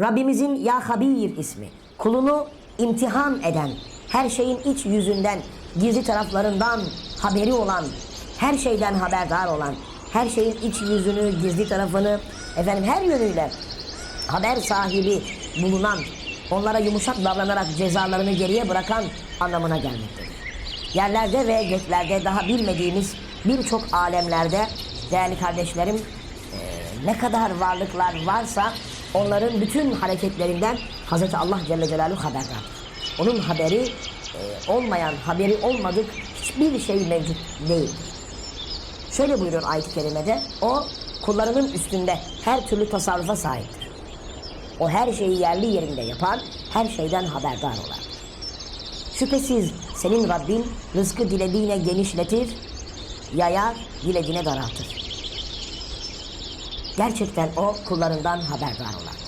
Rabbimizin Ya Habir ismi. Kulunu imtihan eden, her şeyin iç yüzünden, gizli taraflarından haberi olan, her şeyden haberdar olan, her şeyin iç yüzünü, gizli tarafını, efendim her yönüyle haber sahibi bulunan, onlara yumuşak davranarak cezalarını geriye bırakan anlamına gelmektedir. Yerlerde ve göklerde daha bilmediğimiz birçok alemlerde değerli kardeşlerim ne kadar varlıklar varsa onların bütün hareketlerinden Hz. Allah Celle Celaluhu haberdardır. Onun haberi e, olmayan, haberi olmadık hiçbir şey mevcut değildir. Şöyle buyuruyor ayet-i kerimede, o kullarının üstünde her türlü tasarrufa sahiptir. O her şeyi yerli yerinde yapan, her şeyden haberdar olan. Şüphesiz senin Rabbin rızkı dilediğine genişletir, yayar, dilediğine daraltır. Gerçekten o kullarından haberdar olan.